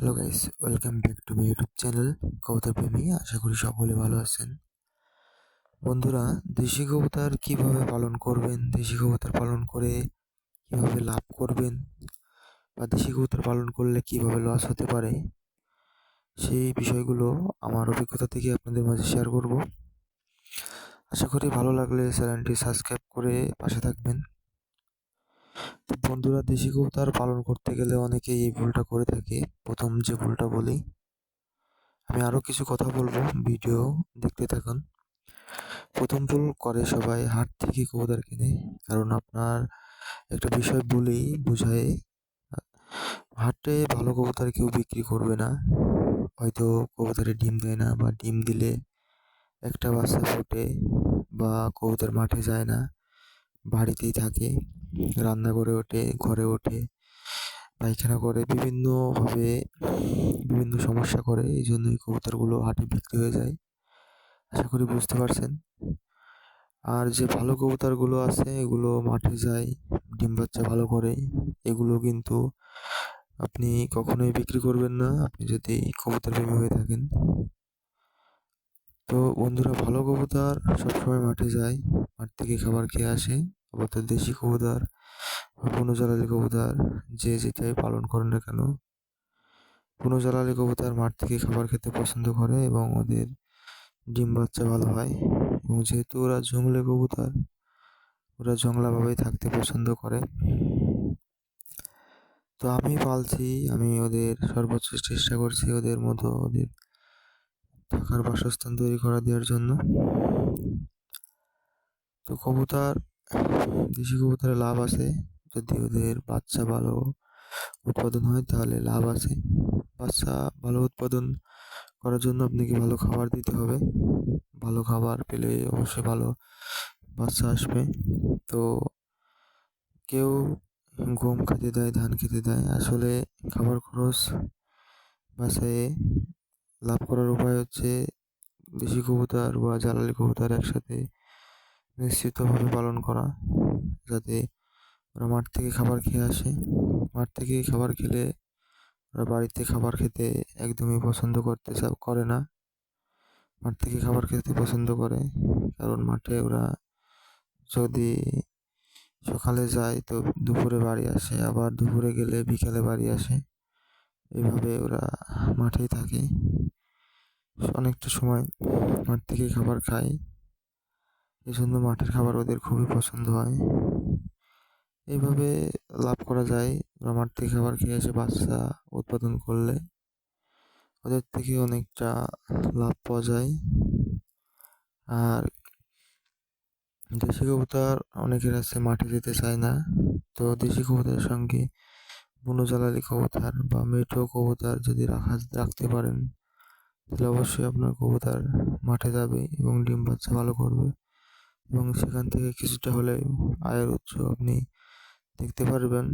Hello guys welcome back to my YouTube channel কবুতর প্রেমী আশা করি সকলে ভালো আছেন। বন্ধুরা, দেশি কবুতর কীভাবে পালন করবেন, দেশি কবুতর পালন করে কীভাবে লাভ করবেন, বা দেশি কবুতর পালন করলে কীভাবে লস হতে পারে, সেই বিষয়গুলো আমার অভিজ্ঞতা থেকে আপনাদের মাঝে শেয়ার করব। আশা করি ভালো লাগলে চ্যানেলটি সাবস্ক্রাইব করে পাশে থাকবেন। বন্ধুরা, দেশি কবুতর পালন করতে গেলে অনেকেই এই ভুলটা করে থাকে। প্রথম যে ভুলটা বলি, আমি আরও কিছু কথা বলব। ভিডিও দেখতে থাকুন। প্রথম ভুল করে সবাই হাট থেকে কবুতর কিনে। কারণ আপনার একটা বিষয় বলেই বুঝায় হাটে ভালো কবুতর কেউ বিক্রি করবে না। হয়তো কবুতরে ডিম দেয় না বা ডিম দিলে একটা বাচ্চা ফোটে বা কবুতর মাঠে যায় না, বাড়িতেই থাকে। রান্না করে ওঠে, ঘরে ওঠে, পায়খানা করে, বিভিন্নভাবে বিভিন্ন সমস্যা করে এই জন্য জন্যই কবুতরগুলো হাটে বিক্রি হয়ে যায়। আশা করি বুঝতে পারছেন। আর যে ভালো কবুতরগুলো আছে, এগুলো মাঠে যায়, ডিম বাচ্চা ভালো করে, এগুলো কিন্তু আপনি কখনোই বিক্রি করবেন না, আপনি যদি কবুতর প্রেমী হয়ে থাকেন। তো বন্ধুরা, ভালো কবুতর সবসময় মাঠে যায়, মাঠ থেকে খাবার খেয়ে আসে। তো দেশি কবুতর বা জ্বালালি কবুতর যে যেটাই পালন করেন না কেন জ্বালালি কবুতর মাঠ থেকে খাবার খেতে পছন্দ করে এবং ওদের ডিম বাচ্চা ভালো হয়। এবং যেহেতু ওরা জঙ্গলে কবুতর ওরা জংলাভাবেই থাকতে পছন্দ করে। তো আমি পালছি, আমি ওদের সর্বোচ্চ চেষ্টা করছি ওদের মতো ওদের থাকার বাসস্থান তৈরি করা দেওয়ার জন্য। তো কবুতর দেশি কবুতরে লাভ আছে। যদি ওদের বাচ্চা ভালো উৎপাদন হয়, তাহলে লাভ আছে। বাচ্চা ভালো উৎপাদন করার জন্য আপনাকে ভালো খাবার দিতে হবে। ভালো খাবার পেলে অবশ্যই ভালো বাচ্চা আসবে। তো কেউ গম খেতে দেয়, ধান খেতে দেয়, আসলে খাবার খরচ বাসায় লাভ করার উপায় হচ্ছে দেশি কবুতর বা জ্বালালি কবুতর একসাথে নিশ্চিতভাবে পালন করা, যাতে ওরা মাঠ থেকে খাবার খেয়ে আসে। মাঠ থেকে খাবার খেলে ওরা বাড়িতে খাবার খেতে একদমই পছন্দ করতে করে না। মাঠ থেকে খাবার খেতে পছন্দ করে, কারণ মাঠে ওরা যদি সকালে যায় তো দুপুরে বাড়ি আসে, আবার দুপুরে গেলে বিকালে বাড়ি আসে। এভাবে ওরা মাঠেই থাকে। অনেকটা সময় মাঠ থেকে খাবার খায়। এই জন্য মাঠের খাবার ওদের খুবই পছন্দ হয়। এইভাবে লাভ করা যায়। ওরা মাঠ থেকে খাবার খেয়ে এসে বাচ্চা উৎপাদন করলে ওদের থেকে অনেকটা লাভ পাওয়া যায়। আর দেশি কবুতর অনেকের আছে, মাঠে যেতে চায় না। তো দেশি কবুতরের সঙ্গে বুনো জ্বালালি কবুতর বা মেঠো কবুতর যদি রাখা, রাখতে পারেন, তাহলে অবশ্যই আপনার কবুতর মাঠে যাবে এবং ডিম বাচ্চা ভালো করবে। এবং সেখান থেকে কিছুটা হলেও আয়ের উৎস আপনি দেখতে পারবেন।